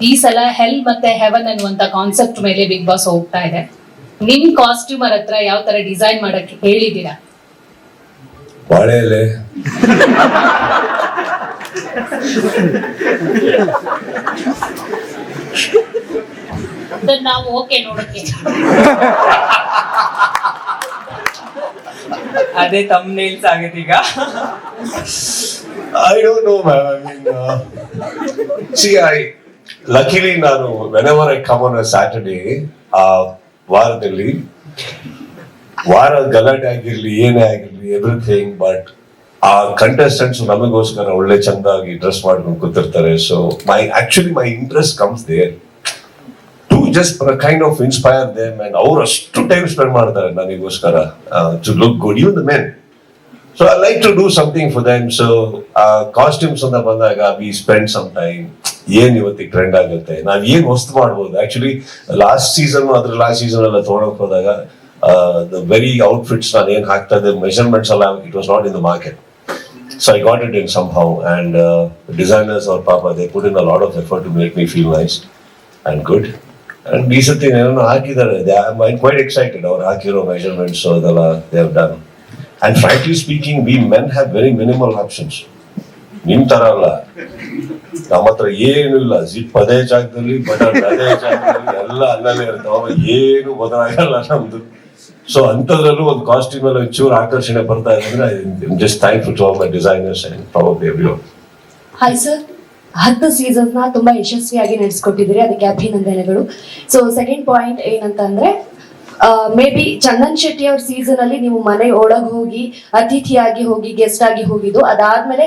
ಈ ಸಲ ಹೆಲ್ ಮತ್ತೆ ಹೆವನ್ ಅನ್ನುವಂತ ಕಾನ್ಸೆಪ್ಟ್ ಮೇಲೆ ಬಿಗ್ ಬಾಸ್ ಹೋಗ್ತಾ ಇದೆ. ನಿಮ್ ಕಾಸ್ಟ್ಯೂಮರ್ ಹತ್ರ ಯಾವ ತರ ಡಿಸೈನ್ ಮಾಡಕ್ಕೆ ಹೇಳಿದೀರಾ ಬಾಳೆ ಎಲೆ ನಾವು ಓಕೆ ನೋಡಕ್ಕೆ. ಅದೇ ತಮ್ ನೇಲ್ಸ್ ಆಗಿದೆ ಈಗ I don't know ma'am I mean see I luckily ನಾನು whenever I come on Saturday ಆ ವಾರದಲ್ಲಿ ವಾರ ಗಲಾಟೆ ಆಗಿರ್ಲಿ, ಏನೇ ಆಗಿರ್ಲಿ ಎವ್ರಿಥಿಂಗ್ ಬಟ್ ಆ ಕಂಟೆಸ್ಟೆಂಟ್ಸ್ ನಮಗೋಸ್ಕರ ಒಳ್ಳೆ ಚಂದಾಗಿ ಡ್ರೆಸ್ ಮಾಡ್ಕೊಂಡು ಕೂತಿರ್ತಾರೆ. So my actually my interest comes there to just kind of inspire them and ಅವ್ರು ಅಷ್ಟು ಟೈಮ್ ಸ್ಪೆಂಡ್ ಮಾಡ್ತಾರೆ ನನಗೋಸ್ಕರ. To look good even the men so I like to do something for them so costumes ಅಂತ ಬಂದಾಗ we spend some time ಏನ್ ಇವತ್ತಿಗೆ trend ಆಗುತ್ತೆ ನಾವ್ ಏನ್ ಹೊಸ್ತು ಮಾಡ್ಬೋದು ಆಕ್ಚುಲಿ ಲಾಸ್ಟ್ ಸೀಸನ್ ಅದ್ರ ಲಾಸ್ಟ್ ಸೀಸನ್ ಎಲ್ಲ ತೊಗೊಳಕ್ ಹೋದಾಗ ದ ವೆರಿ ಔಟ್ಫಿಟ್ಸ್ ನಾನು ಏನ್ ಹಾಕ್ತಾ ಇದ್ದೆ ಮೆಷರ್ಮೆಂಟ್ಸ್ ಎಲ್ಲ it was not in the market so I got it in somehow and designers ಅವ್ರ ಪಾಪ they put in a lot of effort to make me feel nice and good and ಈ ಸತಿ ಏನೋ ಹಾಕಿದ್ದಾರೆ ಐ ಕ್ವೈಟ್ ಎಕ್ಸೈಟೆಡ್ ಅವ್ರು ಹಾಕಿರೋ measurements ಅದೆಲ್ಲ they have done And frankly speaking we men have very minimal options ನಿಮ್ ತರ ಅಲ್ಲ. ನಮ್ಮ ಹತ್ರ ಏನು ಇಲ್ಲ. ಜಿಪ್ ಅದೇ ಜಾಗದಲ್ಲಿ ಬಟನ್ ಅದೇ ಎಲ್ಲ ಅಲ್ಲಲ್ಲೇ ಇರ್ತಾವ ಏನು ಬದಲಾಗಲ್ಲ ನಮ್ದು. ಸೊ ಅಂಥದ್ರಲ್ಲೂ ಒಂದು ಕಾಸ್ಟ್ಯೂಮ್ ಮೇಲೆ ಒಂಚೂರು ಆಕರ್ಷಣೆ ಬರ್ತಾ ಇದೆ ಅಂದ್ರೆ just thank to all my designers and probably everyone hi sir ಹತ್ತು ನ ತುಂಬಾ ಯಶಸ್ವಿಯಾಗಿ ನಡೆಸ್ಕೊಟ್ಟಿದ್ದೀರಿ. ಅದಕ್ಕೆ ಅಭಿನಂದನೆಗಳು. ಸೊ ಸೆಕೆಂಡ್ ಪಾಯಿಂಟ್ ಏನಂತಂದ್ರೆ ಮೇ ಬಿ ಚಂದನ್ ಶೆಟ್ಟಿ ಅವ್ರ ಸೀಸನ್ ಅಲ್ಲಿ ನೀವು ಮನೆ ಒಳಗೆ ಹೋಗಿ, ಅತಿಥಿಯಾಗಿ ಹೋಗಿ ಗೆಸ್ಟ್ ಆಗಿ ಹೋಗಿದ್ದು, ಅದಾದ್ಮೇಲೆ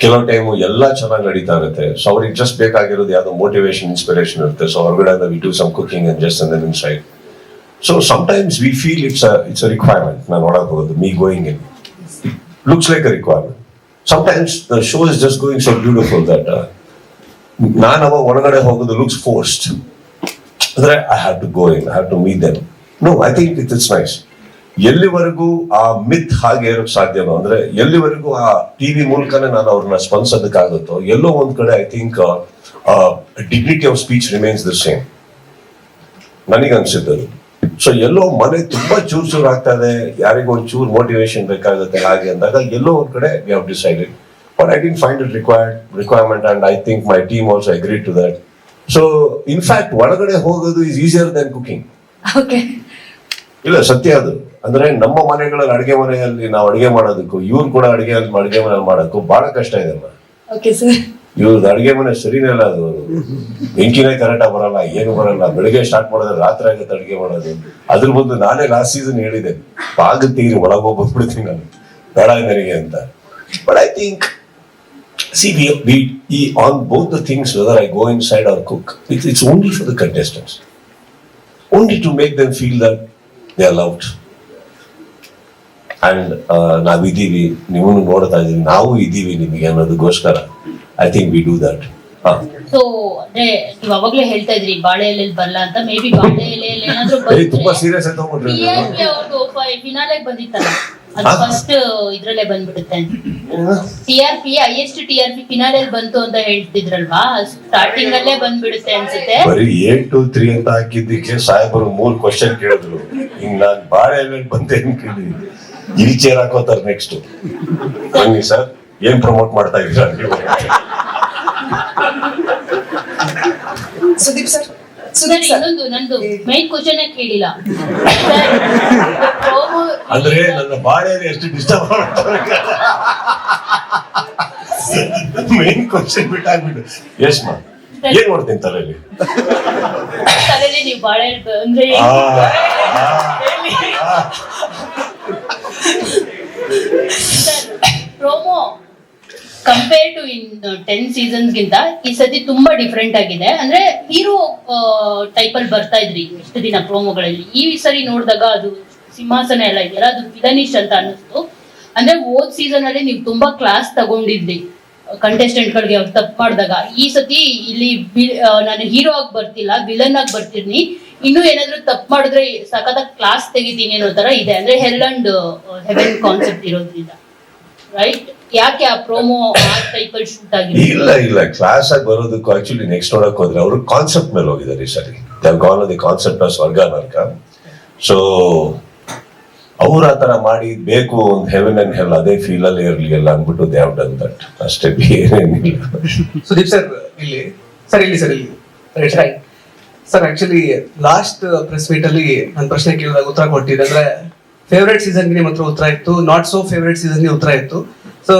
ಕೆಲವು ಟೈಮು ಎಲ್ಲ ಚೆನ್ನಾಗಿ ನಡೀತಾ ಇರುತ್ತೆ. ಸೊ ಅವ್ರಿಗೆ ಜಸ್ಟ್ ಬೇಕಾಗಿರೋದು ಯಾವ್ದೋ ಮೋಟಿವೇಶನ್ ಇನ್ಸ್ಪಿರೇಷನ್ ಇರುತ್ತೆ. ಸೊ ಹೊರಗಡೆ we do some cooking and just and side so sometimes we feel it's it's requirement ನಾನು ಒಳಗೆ ಹೋಗೋದು me going in looks like a requirement sometimes the show is just going so beautiful that ನಾನು ಅವಾಗ ಒಳಗಡೆ ಹೋಗೋದು looks forced ಅಂದ್ರೆ I have to go in I have to meet them no I think it it's nice ಎಲ್ಲಿವರೆಗೂ ಆ ಮಿತ್ ಹಾಗೆ ಇರೋಕ್ ಸಾಧ್ಯನೋ, ಅಂದ್ರೆ ಎಲ್ಲಿವರೆಗೂ ಆ ಟಿವಿ ಮೂಲಕನೇ ನಾನು ಅವ್ರನ್ನ ಸ್ಪಂದಿಸೋದಕ್ಕಾಗುತ್ತೋ, ಎಲ್ಲೋ ಒಂದ್ ಕಡೆ I think dignity of speech remains the same ನನಗನ್ಸಿದ್ದು so ಎಲ್ಲೋ ಮನೆ ತುಂಬಾ ಚೂರ್ ಚೂರ್ ಆಗ್ತಾ ಇದೆ ಯಾರಿಗೂ ಒಂದ್ ಚೂರ್ ಮೋಟಿವೇಶನ್ ಬೇಕಾಗುತ್ತೆ ಹಾಗೆ ಅಂದಾಗ ಎಲ್ಲೋ ಒಂದ್ ಕಡೆ we decided but I didn't find it required requirement and I think my team also agree to that so in fact ಒಳಗಡೆ ಹೋಗೋದು ಈಸ್ ಈಸಿಯರ್ ದನ್ ಕುಕಿಂಗ್ ಇಲ್ಲ ಸತ್ಯ ಅದು. ಅಂದ್ರೆ ನಮ್ಮ ಮನೆಗಳಲ್ಲಿ ಅಡಿಗೆ ಮನೆಯಲ್ಲಿ ನಾವು ಅಡಿಗೆ ಮಾಡೋದಕ್ಕೂ ಇವ್ರು ಕೂಡ ಅಡಿಗೆ ಅಡಿಗೆ ಮನೆಯಲ್ಲಿ ಮಾಡೋಕ್ಕೂ ಬಹಳ ಕಷ್ಟ ಇದೆ ಓಕೆ ಸರ್ ಇವ್ರದ್ದು ಅಡಿಗೆ ಮನೆ ಸರಿನೇ ಇಲ್ಲ ಅದು. ಬೆಂಕಿನೇ ಕರೆಕ್ಟ್ ಆಗಿ ಬರಲ್ಲ ಏನು ಬರಲ್ಲ. ಬೆಳಿಗ್ಗೆ ಸ್ಟಾರ್ಟ್ ಮಾಡಿದ್ರೆ ರಾತ್ರಿ ಆಗುತ್ತೆ ಅಡಿಗೆ ಮಾಡೋದು. ಅದ್ರ ಬಂದು ನಾನೇ ಲಾಸ್ಟ್ ಸೀಸನ್ ಹೇಳಿದೆ. ಆಗುತ್ತೆ ಈಗ ಒಳಗೆ ಬಂದ್ಬಿಡ್ತೀನಿ ನಾನು. ಬೇಡ ನನಗೆ ಅಂತ. But I think see we we ಈ on both the things whether I go inside our cook it's it's only for the contestants only to make them feel that they are loved and ನಾವಿದ್ದೀವಿ ನೀವು ನೋಡ್ತಾ ಇದ್ದೀವಿ. ನಾವು ಇದ್ದೀವಿ ನಿಮಗೆ ಅನ್ನೋದಕ್ಕೋಸ್ಕರ I think we do that ಹಾ. So ಅಂದ್ರೆ ನೀವು ಅವಾಗ್ಲೇ ಹೇಳ್ತಾ ಇದ್ರಿ ಬಾಳೆ ಎಲೆಯಲ್ಲಿ ಬರಲ್ಲ ಅಂತ. ಮೇ ಬಿ ಬಾಳೆ ಎಲೆಯಲ್ಲಿ ಏನಾದ್ರೂ ಬಂದ್ರೆ ಫಿನಾಲೆ ಬಂದಿತ್ತಲ್ಲ? ಅದು? ಫಸ್ಟ್ ಇದ್ರಲ್ಲೇ ಬಂದ್ಬಿಡುತ್ತೆ. T R P highest T R P finale ಬಂತು ಅಂತ ಹೇಳ್ತಿದ್ರಲ್ವಾ? ಸ್ಟಾರ್ಟಿಂಗ್ ಅಲ್ಲೇ ಬಂದ್ಬಿಡುತ್ತೆ ಅನ್ಸುತ್ತೆ. ಬರೀ ಏಟ್ ಟು ತ್ರೀ ಅಂತ ಹಾಕಿದ್ದಕ್ಕೆ ಸಾಹೇಬರು ಮೂರ್ ಕ್ವಶನ್ ಕೇಳಿದ್ರು. ಹಿಂಗ್ ನಾನ್ ಬಾಳೆ ಎಲೆ ಬಂದೆ ಅಂತ ಕೇಳಿ. ಇಲ್ಲಿ ಚೇರ್ ಹಾಕೋತಾರ ನೆಕ್ಸ್ಟ್ ಬನ್ನಿ ಸರ್ ಏನ್ ಪ್ರಮೋಟ್ ಮಾಡ್ತಾ ಇದ್ದೀರಾ ನೀವು ಸುದೀಪ್ ಸರ್ ಸುದೀಪ್ ಸರ್ ಇನ್ನೊಂದು ನಂದು ಮೈನ್ ಕ್ವಶನ್ ಕೇಳಿಲ್ಲ? ಅಂದ್ರೆ ನನ್ನ ಬಾಳೆ ಎಷ್ಟು ಡಿಸ್ಟರ್ಬ್ ಮೈನ್ ಕ್ವಶನ್ ಬಿಟ್ಟಾಗ್ಬಿಟ್ಟು. ಎಸ್ ಮಾ ಏನ್ ಮಾಡ್ತೀನಿ ತಲೆಯಲ್ಲಿ? ತಲೆಯಲ್ಲಿ ನೀವು ಬಾಳೆ ಅಂದ್ರೆ promo compare to in ten seasons ಗಿಂತ ಈ ಸತಿ ತುಂಬಾ ಡಿಫ್ರೆಂಟ್ ಆಗಿದೆ. ಅಂದ್ರೆ ಹೀರೋ ಟೈಪ್ ಅಲ್ಲಿ ಬರ್ತಾ ಇದ್ರಿ ಎಷ್ಟು ದಿನ ಪ್ರೋಮೋಗಳಲ್ಲಿ ಈ ಸರಿ ನೋಡಿದಾಗ ಅದು ಸಿಂಹಾಸನ ಎಲ್ಲ ಇದೆಯಲ್ಲ ಅದು ವಿಧನಿಶ್ ಅಂತ ಅನ್ನಿಸ್ತು. ಅಂದ್ರೆ ಓದ್ ಸೀಸನ್ ಅಲ್ಲಿ ನೀವು ತುಂಬಾ ಕ್ಲಾಸ್ ತಗೊಂಡಿದ್ರಿ. ಕಂಟೆಸ್ಟೆಂಟ್ ಗಳಿಗೆ ಅವ್ರು ತಪ್ಪು ಮಾಡಿದಾಗ. ಈ ಸತಿ ಇಲ್ಲಿ ನಾನು ಹೀರೋ ಆಗಿ ಬರ್ತಿಲ್ಲ ವಿಲನ್ ಆಗಿ ಬರ್ತೀನಿ ಇನ್ನೂ ಏನಾದ್ರೂ ತಪ್ಪು ಮಾಡಿದ್ರೆ ಸಖತ್ತಾಗಿ ಕ್ಲಾಸ್ ತೆಗಿತೀನಿ ಅನ್ನೋ ತರ ಇದೆ. ಅಂದ್ರೆ ಹೆಲ್ ಅಂಡ್ ಹೆವೆನ್ ಕಾನ್ಸೆಪ್ಟ್ ಇರೋದ್ರಿಂದ. ರೈಟ್ ಯಾಕೆ ಆ ಪ್ರೋಮೋ ಆ ಟೈಪ್ ಶೂಟ್ ಆಗಿದೆ ಇಲ್ಲ ಇಲ್ಲ. ಕ್ಲಾಸ್ ಆಗಿ ಬರೋದಕ್ಕೂ ಆಕ್ಚುಲಿ ನೆಕ್ಸ್ಟ್ ನೋಡಕ್ ಹೋದ್ರೆ ಅವರು ಕಾನ್ಸೆಪ್ಟ್ ಮೇಲೆ ಹೋಗಿದ್ದಾರೆ ಈ ಸರಿ. ಗಾನ್ ದಿ ಕಾನ್ಸೆಪ್ಟ್ ಸ್ವರ್ಗ ನರ್ಕ ಸೊ ಅವ್ರ ಆ ತರ ಮಾಡಿ ಬೇಕು ಒಂದು ಹೆವೆನ್ ಅಂಡ್ ಹೆಲ್ ಅದೇ ಫೀಲ್ ಅಲ್ಲಿ ಇರ್ಲಿ ಎಲ್ಲ ಅಂದ್ಬಿಟ್ಟು ದೇ ಹ್ಯಾವ್ ಡನ್ ದಟ್ ಅಷ್ಟೇ ಏನೇನಿಲ್ಲ ಸುದೀಪ್ ಸರ್ ಇಲ್ಲಿ. ಸರ್ ಇಲ್ಲಿ ಸರ್ ಇಲ್ಲಿ. Right right sir actually last press meet ಅಲ್ಲಿ ನನ್ನ ಪ್ರಶ್ನೆ ಕೇಳಿದಾಗ ಉತ್ತರ ಕೊಟ್ಟಿದ್ದೆ. ಅಂದ್ರೆ ಫೇವ್ರೇಟ್ ಸೀಸನ್ಗೆ ನಿಮ್ಮ ಹತ್ರ ಉತ್ತರ ಇತ್ತು. ನಾಟ್ ಸೋ ಫೇವ್ರೇಟ್ ಸೀಸನ್ಗೆ ಉತ್ತರ ಇತ್ತು. So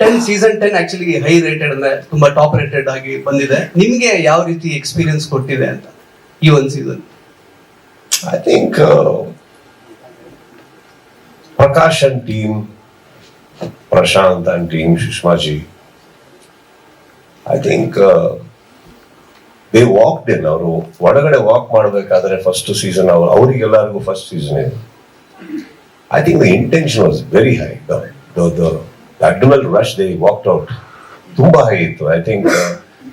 ten season ten actually high rated ಅಂದ್ರೆ ತುಂಬಾ ಟಾಪ್ ರೇಟೆಡ್ ಆಗಿ ಬಂದಿದೆ. ನಿಮ್ಗೆ ಯಾವ ರೀತಿ ಎಕ್ಸ್ಪೀರಿಯನ್ಸ್ ಕೊಟ್ಟಿದೆ ಅಂತ ಈ ಒಂದು season I think Prakash and team Prashanth and team Sushmaji I think they walk in ಅವರು ಒಳಗಡೆ ವಾಕ್ ಮಾಡಬೇಕಾದ್ರೆ ಫಸ್ಟ್ ಸೀಸನ್ ಅವರು, ಅವರಿಗೆಲ್ಲರಿಗೂ ಫಸ್ಟ್ ಸೀಸನ್ ಇದೆ. I think the intention was very high the adrenaline rush they walked out ತುಂಬಾ high ಇತ್ತು I think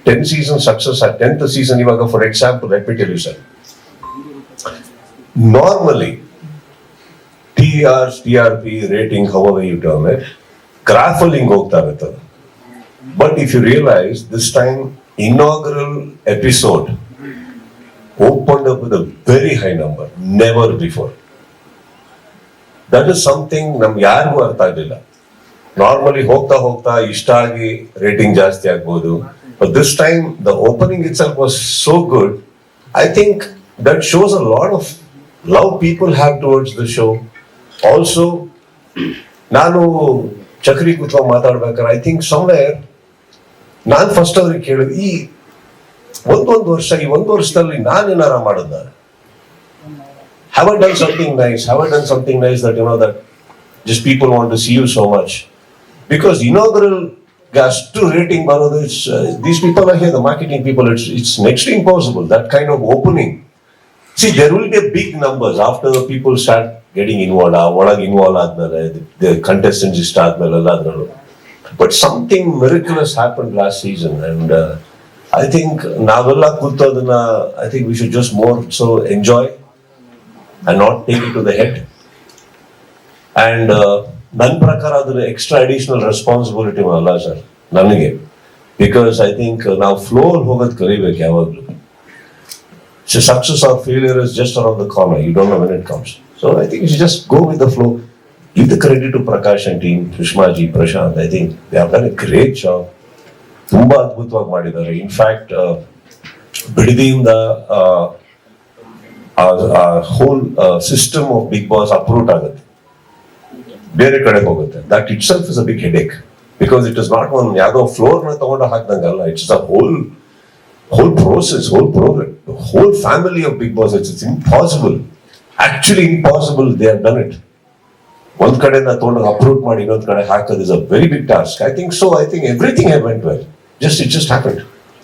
ten season success tenth season ಇವಾಗ for example let me tell you sir normally TR, TRP rating, however you term it, grappling ಹೋಗ್ತಾ ಇರ್ತದೆ but if you realise this time inaugural episode open up with a very high number never before that is something ನಮ್ಗೆ ಯಾರಿಗೂ ಅರ್ಥ ಆಗಲಿಲ್ಲ normally ಹೋಗ್ತಾ ಹೋಗ್ತಾ ಇಷ್ಟ ಆಗಿ ರೇಟಿಂಗ್ ಜಾಸ್ತಿ ಆಗ್ಬೋದು but this time the opening itself was so good I think that shows a lot of love people have towards the show also ನಾನು ಚಕ್ರಿ ಕೂತ್ಕೊಂಡು ಮಾತಾಡ್ಬೇಕಾದ್ರೆ ಐ ಥಿಂಕ್ ಸಮ್ವೇರ್ ನಾನು ಫಸ್ಟ್ ಅವ್ರಿಗೆ ಕೇಳಿದ್ ಈ ಒಂದೊಂದು ವರ್ಷ, ಈ ಒಂದು ವರ್ಷದಲ್ಲಿ ನಾನು ಏನಾರ I done something nice? Nice have done something nice that, you know, that just people want to see you so much? Because inaugural gas to rating Baroda, it's, uh, these people are here, the marketing people, it's, it's next to impossible, that kind of opening. See, there will be a big numbers after the people start getting involved, ಆ ಒಳಗೆ involve ಆದ್ಮೇಲೆ the contestants ಇಷ್ಟ ಆದ್ಮೇಲೆ ಎಲ್ಲ ಅದ್ರಲ್ಲೂ but something miraculous happen last season and I think ನಾವೆಲ್ಲ ಕೂತೋದನ್ನ I think we should just more so enjoy and not take it to the head. And ನನ್ನ ಪ್ರಕಾರ ಅದರ ಎಕ್ಸ್ಟ್ರಾ ಅಡಿಷನಲ್ ರೆಸ್ಪಾನ್ಸಿಬಿಲಿಟಿ ಅಲ್ಲ ಸರ್ ನನಗೆ. ಬಿಕಾಸ್ ಐ ಥಿಂಕ್ ನಾವು flow ಅಲ್ಲಿ ಹೋಗೋದು ಕಲಿಬೇಕು ಯಾವಾಗಲೂ. So success or failure is just around the corner you don't know when it comes so I think you just go with the flow give the credit to Prakash and team Sushmaji Prashanth I think they great job ತುಂಬಾ ಅದ್ಭುತವಾಗಿ ಮಾಡಿದ್ದಾರೆ. In fact ಬಿಡದಿಯಿಂದ ಆ whole system of Bigg Boss uproot ಆಗುತ್ತೆ. ಬೇರೆ ಕಡೆ ಹೋಗುತ್ತೆ. That it self is a big headache because it is not one ಯಾವ್ದೋ ಫ್ಲೋರ್ನ ತಗೊಂಡು ಹಾಕ್ದಂಗಲ್ಲ. It's the whole whole process whole programme whole family of big boss it's it's impossible actually impossible they have done it ಒಂದ್ ಕಡೆಯಿಂದ ತಗೊಂಡು approve ಮಾಡಿ ಇನ್ನೊಂದ್ ಕಡೆ ಹಾಕೋದು is a very big task I think so I think everything I went well just it just happen